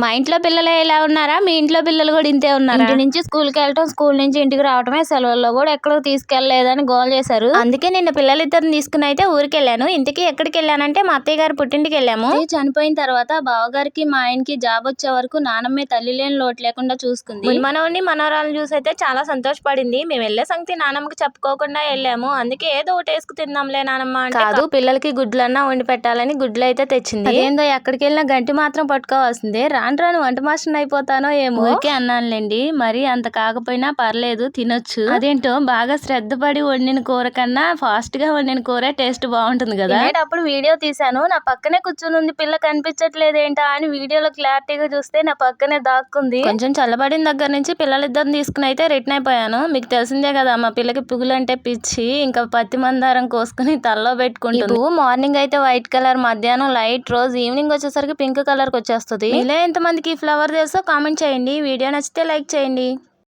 మా ఇంట్లో పిల్లలే ఇలా ఉన్నారా? మీ ఇంట్లో పిల్లలు కూడా ఇంతే ఉన్నారా? ఇంటి నుంచి స్కూల్కి వెళ్ళటం స్కూల్ నుంచి ఇంటికి రావటమే సెలవుల్లో కూడా ఎక్కడికి తీసుకెళ్ళలేదని గోల్ చేశారు. అందుకే నిన్న పిల్లలిద్దరిని తీసుకుని అయితే ఊరికి వెళ్ళాను ఇంటికి ఎక్కడికి వెళ్ళానంటే మా అత్తయ్య గారి పుట్టింటికి వెళ్ళాము. చనిపోయిన తర్వాత బావగారికి మా ఆయనకి జాబ్ వచ్చే వరకు నానమ్మే తల్లి లేని లోటు లేకుండా చూసుకుంది. మనవని మనవరాలను చూసి అయితే చాలా సంతోషపడింది. మేము వెళ్ళే సంగతి నానమ్మకి చెప్పుకోకుండా వెళ్ళాము. అందుకే ఏదో ఒకటి వేసుకు తిందాంలే నానమ్మ అంటే కాదు పిల్లలకి గుడ్లన్నా వండి పెట్టాలని గుడ్లు అయితే తెచ్చింది. ఏందో ఎక్కడికి వెళ్ళినా గంటి మాత్రం పట్టుకోవాల్సిందే. రాను రాను వంట మాస్టర్ అయిపోతానో ఏమో. ఓకే అన్నానులేండి. మరి అంత కాకపోయినా పర్లేదు తినొచ్చు. అదేంటో? బాగా శ్రద్ధ పడి వండిన కూర కన్నా ఫాస్ట్గా వండిన కూర టేస్ట్ బాగుంటుంది కదా. అప్పుడు వీడియో తీసాను నా పక్కనే కూర్చుని ఉంది పిల్ల కనిపించట్లేదు ఏంటా అని వీడియోలో క్లారిటీగా చూస్తే నా పక్కనే దాక్కుంది. కొంచెం చల్లబడిన దగ్గర నుంచి పిల్లలిద్దరిని తీసుకుని అయితే రిటర్న్ అయిపోయాను. మీకు తెలిసిందే కదా మా పిల్లకి పువ్వులు అంటే పిచ్చి. ఇంకా పత్తి మందారం కోసుకుని తల్లో పెట్టుకుంటుంది. పువ్వు మార్నింగ్ అయితే వైట్ కలర్ మధ్యాహ్నం లైట్ రోజ్ ఈవినింగ్ వచ్చేసరికి పింక్ కలర్కి వచ్చేస్తుంది ఇలా ఎంతమందికి ఈ ఫ్లవర్ తెలుసో కామెంట్ చేయండి. వీడియో నచ్చితే లైక్ చేయండి.